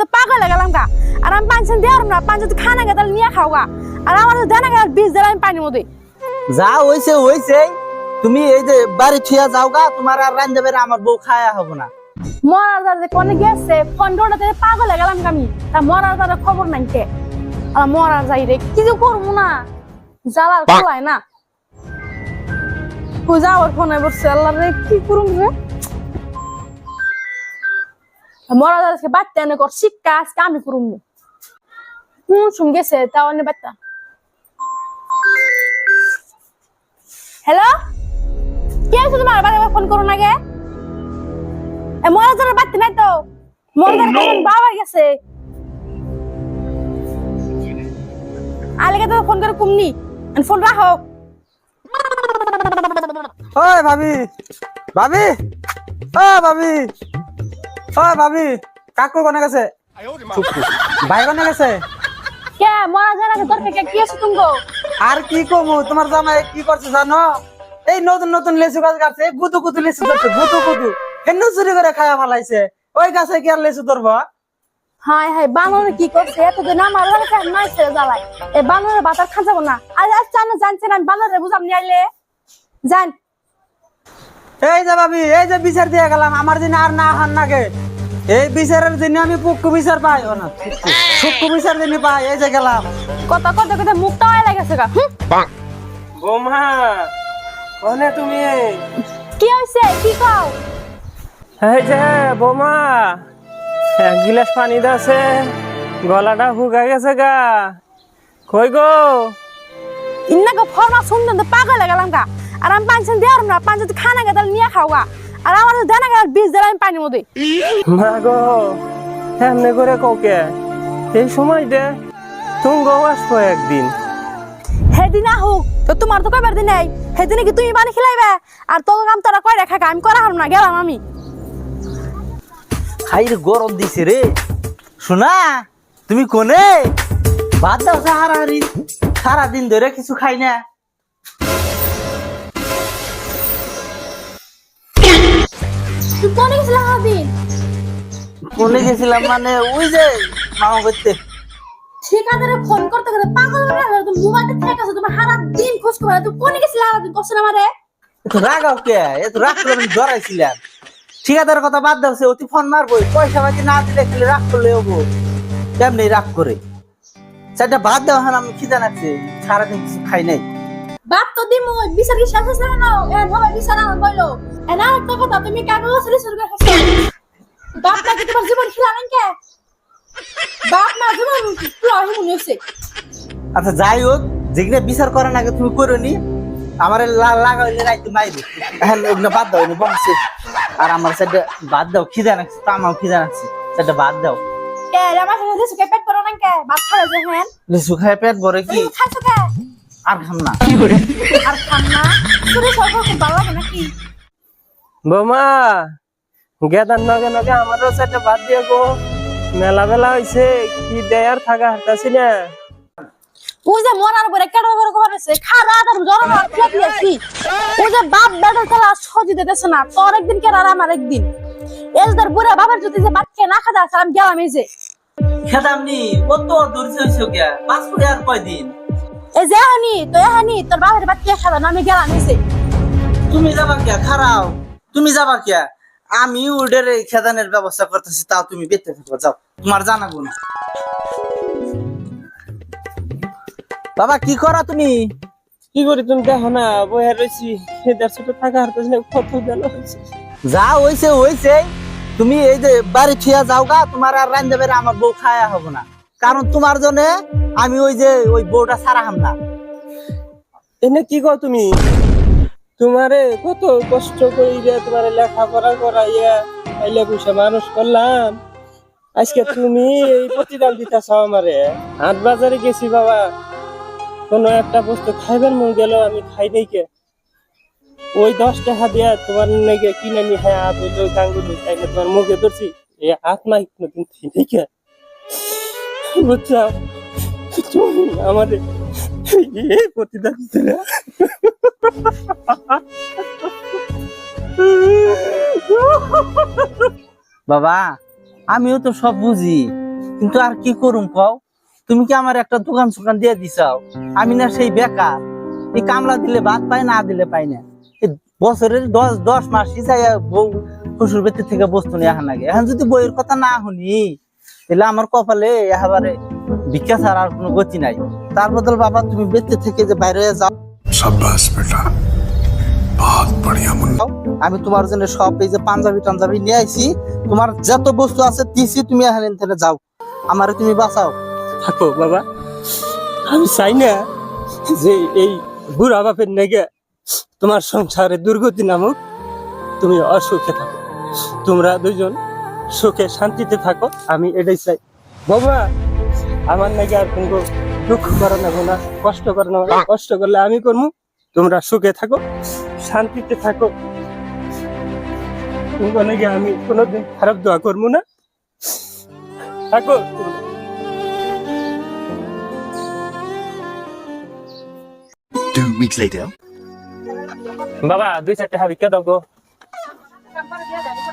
তো পাগল হয়ে গেলাম গা। আর আমি দিয়ে না পাঁচ যদি খানা গে তাহলে নিয়ে খাও গা। আর আমার তো দেনা গেল বিষ দিলাম আমি পানির মধ্যে। যা হইছে হইছে। তুমি এই যে বাড়ি যাও গা তোমার আর আমার বউ খায়া হব না। মরার দাদা কোনে গেছে পাগল গেলাম আমি তা মরার দাদা খবর নাই কে? আর মরার যাই রে কি করব না? জ্বালার খোলায় না। পূজা ওর ফোনে বসছে আল্লাহ রে কি করুম রে? মরা দাদাকে বাচ্চা এনে কর শিক্ষা আজকে আমি করুম হুম শুন গেছে তাও অন্য বাচ্চা হ্যালো কে আছে তোমার? বারে ফোন করো না গে। এ মরা যারা বাচ্চা নাই তো মরা যারা বাবা গেছে। আলেগে তো ফোন করে কুমনি ফোন রাখো। ওই ভাবি। ভাবি? ও ভাবি। ও ভাবি কাকু কোনে গেছে? ভাই কোনে গেছে? কে মরা যারা তোর থেকে কি আছে তুমি আর কি কমু তোমার জামাই কি করছে জানো? এই নতুন নতুন লেচু গাছ কাটছে গুতু গুতু লেচু ধরছে গুতু গুতু হেন চুরি করে খায়া ফেলাইছে। ওই গাছে কি আর লেচু ধরবো হাই হাই বানরে কি করছে? এতদিন আমার লাগে নাই ছেড়ে জ্বালাই এই বানরে বাতার খা যাব না। জানো জানছেন আমি বানরে বুঝাম নিয়ে আইলে? জান। এই যে ভাবি এই যে বিচার দিয়ে গেলাম আমার দিন আর না হান নাগে। এই বিচারের দিন আমি পুক্কু বিচার পাই না সুক্কু বিচার দিন পাই এই যে গেলাম। কত কত কত মুখটা হয়ে লাগেছে গা বৌমা কোনে তুমি কি হইছে? কি কও? এই যে বোমা এক গিলাস পানি দাসে গলাটা শুকাই গেছে গা। কই গো? ইন্নাকে ফর্মা শুনতেন তো পাগল গেলাম গা। আর আমি পাঁচশন দিয়ে না পাঁচ যদি খানা গে তাহলে নিয়ে খাও গা। আর আমার দেনা গেল বিষ দিলাম আমি পানির মধ্যে। মা গো এমনি করে কৌকে এই সময় দে তুমি গো আসব একদিন। সেদিন আহুক তো তোমার তো কবার দিন নাই? সেদিনে কি তুমি পানি খিলাইবে? আর তোর কাম তোরা কয় রেখা আমি করা হারম না গেলাম আমি। খাইর গরম দিছে রে। শোনা তুমি কোনে? বাদ দাও সাহারি সারাদিন ধরে কিছু খাই না। তুই কোনে গেছিলাম দিন কোনে গেছিলাম মানে ওই যে মামা করতে। ঠিকাদারে ফোন করতে করতে পাগল হয়ে গেল তুমি মোবাইলটা থেকে আছে তুমি সারা দিন খোঁজ করে কোনে গেছিলাম দিন কোশ্চেন আমারে। এত রাগাও কে? এত রাগ করে আমি ঠিকাদারের কথা বাদ দাও সে অতি ফোন মারবো পয়সা পাতি না দিলে খালি রাগ করলে হব। কেমনি রাগ করে? সেটা বাদ দাও হ্যাঁ আমি খিদা লাগছে। সারাদিন কিছু খাই নাই। বাপ তো দিমু বিচার কি শেষ হচ্ছে না? এ ভাবে বিচার বইলো এনা একটা কথা তুমি কাগজ চলে শুরু করে বাপ নাকি তোমার জীবন খিলাবেন কে? বাপ না জীবন পুরো মনে হচ্ছে আচ্ছা যাই হোক যেখানে বিচার করার আগে তুমি করো নি আমার লাগাইলে রাইতে মাইবে এখন ওগুলো বাদ দাও বংশে। আর আমার সেটা বাদ দাও খিদা লাগছে তো আমার খিদা লাগছে সেটা বাদ দাও। পেট না হ্যাঁ ভরে কি? আর খাম না। আর খান না? ভালো লাগে নাকি? বোমা গেদার নগে নগে আমারও সেটা বাদ দিয়ে গো। মেলা বেলা হয়েছে কি দেয় আর থাকা হারতাছি না। ওই যে মরার পরে কেটে করে করেছে খারা তার জ্বর আর খেয়ে ওই যে বাপ বেটার খেলা সজি দিতেছে না। তোর একদিন কেন আর আমার একদিন। এলদার বুড়া বাবার যদি যে বাচ্চা না খাদা আমি গেলাম এই যে। খেদাম নি কত দূর হয়েছে কে পাঁচ ফুটে আর কয়দিন? এই যে হানি তো হানি তোর বাবার বাচ্চা খাদা আমি গেলাম এই যে। তুমি যাবা কে খারাও তুমি যাবা কে আমি ওদের এই খেদানের ব্যবস্থা করতেছি তাও তুমি বেঁচে থাকো যাও। তোমার জানাব না বাবা কি করা তুমি? কি করি তুমি দেখো না বইয়া রয়েছি সাথে থাকা হারতাছি না কত হয়েছে। যা হইছে হইছে। তুমি এই যে বাড়ি থিয়া যাও গা তোমার আর রান্ধে বেড়ে আমার বউ খায়া হব না। কারণ তোমার জন্য আমি ওই যে ওই বউটা সারা হাম না। এনে কি কও তুমি? তোমারে কত কষ্ট কইরা তোমারে লেখাপড়া করাইয়া আইলে পয়সা মানুষ করলাম। আজকে তুমি এই প্রতিদান দিতেছ আমারে। হাট বাজারে গেছি বাবা। কোন একটা বস্তু খাইবেন মন গেল, আমি খাই নাই কে? ওই দশ টাকা দিয়া তোমার নাকি কিনে নি হ্যাঁ হাত গাঙ্গুলি তাইলে তোমার মুখে ধরছি, এই আত্মা নাই কে? বুঝছ? আমাদের প্রতিদান বাবা, আমিও তো সব বুঝি, কিন্তু আর কি করুম কও? তুমি কি আমার একটা দোকান সোকান দিয়ে দিছাও? আমি না সেই বেকার। এই কামলা দিলে ভাত পাই না দিলে পাই না। বছরের দশ দশ মাস যাই বউ শ্বশুর বেতে থেকে বস্তু নিয়ে আহা লাগে। এখন যদি বইয়ের কথা না শুনি, তাহলে আমার কপালে একেবারে ভিক্ষা ছাড়া আর কোনো গতি নাই। তার বদল বাবা তুমি বেঁচে থেকে যে বাইরে যাও। সাব্বাস বেটা আমি তোমার জন্য সব এই যে পাঞ্জাবি টাঞ্জাবি নিয়ে আইছি। তোমার যত বস্তু আছে দিছি তুমি এখানে থেকে যাও। আমারে তুমি বাঁচাও। থাকো বাবা আমি চাই না যে এই বুড়া বাপের নেগে তোমার সংসারে দুর্গতি নামক। তুমি অসুখে থাকো। তোমরা দুজন সুখে শান্তিতে থাকো আমি এটাই চাই। বাবা! আমার নাকি আর কোনো দুঃখ করো না না কষ্ট করো না কষ্ট করলে আমি করব তোমরা সুখে থাকো শান্তিতে থাকো। তোমার নাকি আমি কোনোদিন খারাপ দোয়া করব না? থাকো। Two weeks later. বাবা দুই চারটে হাবি কে দাও গো।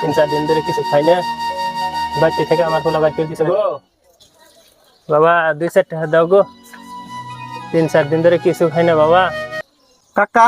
তিন চার দিন ধরে কিছু খাই না। বাড়ি থেকে আমার কোনো বাড়ি দিছে গো। বাবা দুই চারটে হাত দাও গো। তিন চার দিন ধরে কিছু খাই না বাবা। কাকা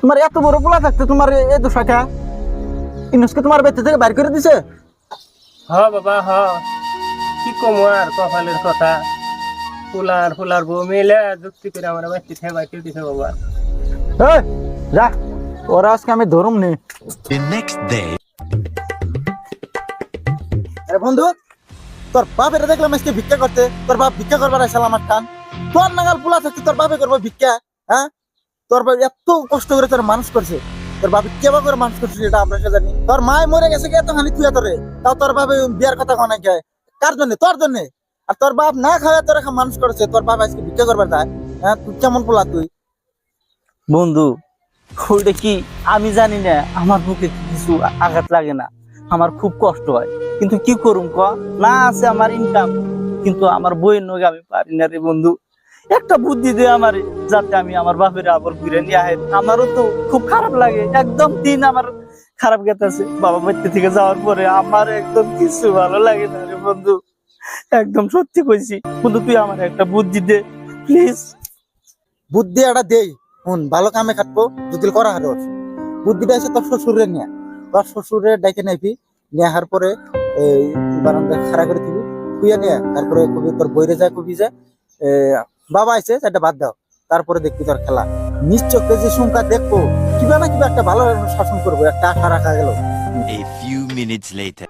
তোমার এত বড় পোলা থাকতে তোমার এই দোষাটা ইনুসকে তোমার বেতে থেকে বাইর করে দিছে? হ বাবা হ। কি কম আর কপালের কথা? ফুলার ফুলার বউ মিলে যুক্তি করে আমার বাড়ি থেকে বাড়ি দিছে বাবা। এই, যা। ওরা আজকে আমি ধরুম নি। The next আরে বন্ধু তোর বাপ এটা দেখলাম আজকে ভিক্ষা করতে, তোর বাপ ভিক্ষা করবার আসলে আমার টান তোর নাগাল পোলা থাকতে তোর বাপে করব ভিক্ষা হ্যাঁ? তোর বাপ এত কষ্ট করে তোর মানুষ করছে। তোর বাপে কেবা করে মানুষ করছে সেটা আমরা সে জানি? তোর মায় মরে গেছে কে এতখানি তুই তোরে? তাও তোর বাপে বিয়ার কথা কনে কে? কার জন্য? তোর জন্য? আর তোর বাপ না খাওয়া তোর এখন মানুষ করছে, তোর বাপ আজকে ভিক্ষা করবার যায়। হ্যাঁ তুই কেমন পোলা তুই? বন্ধু, ওইটা কি? আমি জানি না, আমার বুকে কিছু আঘাত লাগে না। আমার খুব কষ্ট হয়। কিন্তু কি করুম ক? না আছে আমার ইনকাম কিন্তু আমার বইয়ের নগে আমি পারি না রে বন্ধু। একটা বুদ্ধি দে আমার, যাতে আমি আমার বাপের আবার ঘুরে নিয়ে আহে আমারও তো খুব খারাপ লাগে, একদম দিন আমার খারাপ গেতেছে। বাবা বাড়িতে থেকে যাওয়ার পরে আমার একদম কিছু ভালো লাগে না রে বন্ধু। একদম সত্যি কইছি। বন্ধু, তুই আমার একটা বুদ্ধি দে প্লিজ বুদ্ধি একটা দেই। শুন ভালো কামে খাটবো যদি করা হারো বুদ্ধিটা এসে তোর শ্বশুরে নিয়ে তোর শ্বশুরে ডাইকে নেবি আসার পরে এই বারান্দা খাড়া করে দিবি তুইয়া নিয়ে। তারপরে কবি তোর বইরে যায় কবি যে বাবা আইছে সেটা বাদ দাও। তারপরে দেখবি তোর খেলা। নিশ্চয় যে সংখ্যা দেখব কিবা না কিবা একটা ভালো শাসন করব একটা আশা রাখা গেল। A few minutes later.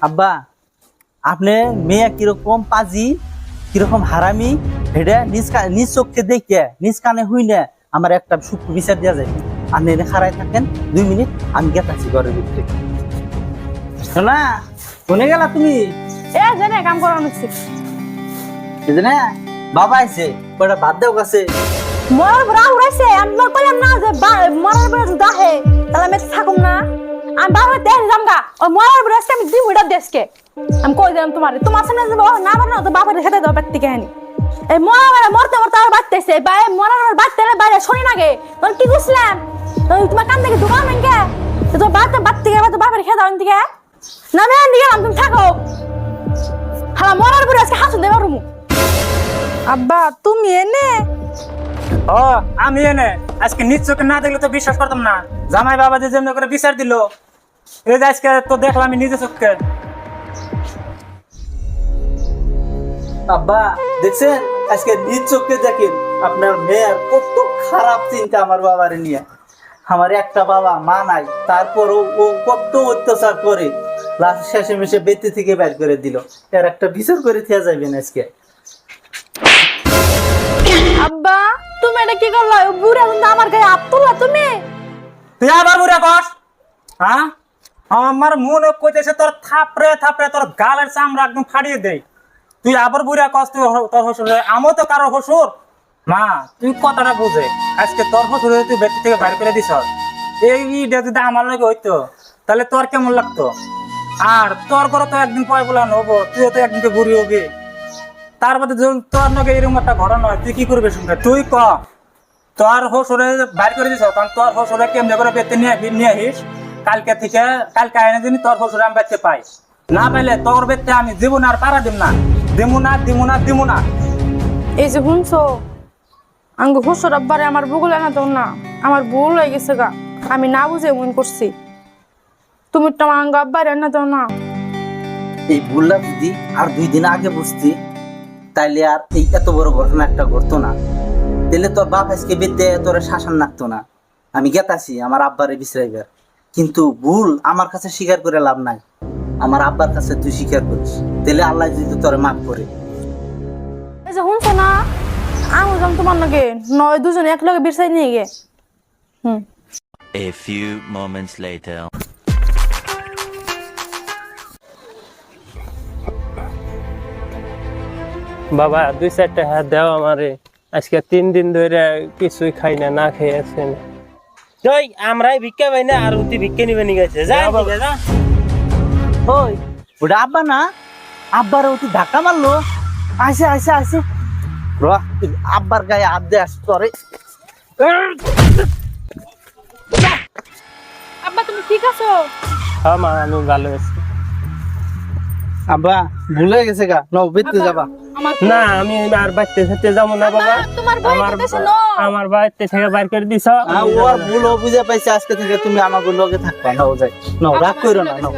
আব্বা আপনি মেয়ে কীরকম পাজি কীরকম হারামি হেডে নিজ কা- নিজ চোখকে দেখে নিজ কানে হুই না আমার একটা সূক্ষ্ম বিচার দেওয়া যায়। আপনি এনে খারাই থাকেন দুই মিনিট আমি গেতাছি ঘরের ভিতরে। শোনা শুনে গেলা তুমি? এ জেনে কাম করা এই যে বাবা আইছে কয়টা বাদ দেও কাছে। মরার পরে উড়াইছে আমি তোমার কইলাম না যে মরার যদি আহে তাহলে আমি থাকুম না। আমি বারবার দেশ যামগা ওই মরার আজকে আমি দুই মিটার দেশকে। আমি কই দিলাম তোমার? তোমার সামনে না না তো বাবার খেতে দাও বাড়তে কেহানি এই মরা মানে মরতে মরতে আর বাড়তেছে। বা এই মরার পর বাড়তে বাইরে শুনি না গে। তখন কি বুঝলাম? তো তোমার কান থেকে দোকান ভেঙে তো তোর বাড়তে বাড়তে গেলে তো বাবার খেতে দাও দিকে না আমি গেলাম তুমি থাকো। হ্যাঁ মরার পরে আজকে হাসুন দেবার রুমু। আব্বা তুমি এনে। ও আমি এনে। আজকে নিজ চোখে না দেখলে তো বিশ্বাস করতাম না। জামাই বাবা যে যেমন করে বিচার দিল। এই যে আজকে তো দেখলাম আমি নিজে চোখকে। আব্বা দেখছেন? আজকে নিজ চোখে দেখেন আপনার মেয়ের কত খারাপ চিন্তা আমার বাবার নিয়ে। আমার একটা বাবা মা নাই তারপরও ও কত অত্যাচার করে। লাস্ট শেষে মেশে বেতে থেকে বের করে দিল। এর একটা বিচার করে থেয়া যাবেন আজকে। আব্বা তুমি এটা কি করল? বুড়া কিন্তু আমার গায়ে হাত তুললা তুমি? তুই আবার বুড়া কস? হ্যাঁ? আমার মনে কইতেছে তোর থাপড়ে থাপড়ে তোর গালের চামড়া একদম ফাড়িয়ে দেই তুই আবার বুড়া কস তুই তোর হসুর আমিও তো কারও হসুর। মা, তুই কথাটা বুঝে। আজকে তোর হসুর তুই ব্যক্তি থেকে বাইর করে দিছ। এই যদি আমার লাগে হইতো, তাহলে তোর কেমন লাগতো? আর তোর ঘরে তো একদিন পয় বলা হব তুইও তো একদিনকে বুড়ি হবি। তার বাদে তোর নাকি এরকম একটা ঘটনা হয়, তুই কি করবি শুনবে তুই ক, তোর হসুরে বাইর করে দিছ, তখন তোর হসুরে কেমনে করে বেতে নিয়ে নিয়ে আহিস? কালকে থেকে কালকে আইনে দিনই তোর শ্বশুর আমি বেচতে পাই। না পাইলে তোর বেচতে আমি জীবন আর পারা দিব না। দিমু না দিমু না দিমু না এই যে শুনছো? আঙ্গ হুসর আব্বারে আমার ভুল না তো না। আমার ভুল হয়ে গেছে গা। আমি না বুঝে মন করছি। তুমি তো আমার আঙ্গ আব্বারে না তো না। এই ভুলটা যদি আর দুই দিন আগে বুঝতি তাইলে আর এই এত বড় ঘটনা একটা ঘটতো না। তাহলে তোর বাপ আজকে বেদে তোর শাসন লাগতো না। আমি গেতাছি আমার আব্বারে বিশ্রাইবার। কিন্তু ভুল আমার কাছে স্বীকার করে লাভ নাই। আমার আব্বার কাছে তুই স্বীকার করিস। তাহলে আল্লাহ যদি তোরে মাফ করে। এই যে শুনছো না? আমি যাম তোমার নাকি নয় দুজনে এক লগে বিরসাই নিয়ে গে। হুম। A few moments later. বাবা দুই চারটা হাত দাও আমারে। আজকে তিন দিন ধরে কিছুই খাই না না খেয়ে আছে না তুই আমরাই ভিক্ষা পাই না আর উতি ভিক্ষা নিবে নি গেছে। যা যা বাবা। যা। ওই ওটা আব্বা না? আব্বার ওটি ধাক্কা মারলো। আসে আসে আসে। র আব্বার গায়ে হাত দিয়ে আসে তোরে। আব্বা তুমি ঠিক আছো? হ্যাঁ মা আমি ভালো আছি। আব্বা ভুলে গেছে গা। ন বেদতে যাবা। আমার না আমি আর বাড়িতে থাকতে যাব না বাবা। আমার আমার বাড়িতে থেকে বাইর করে দিছ। আ, ওর ভুল ও বুঝে পাইছে আজকে থেকে তুমি আমাকে লগে থাকবা। নাও যাই। নাও রাগ করো না নাও.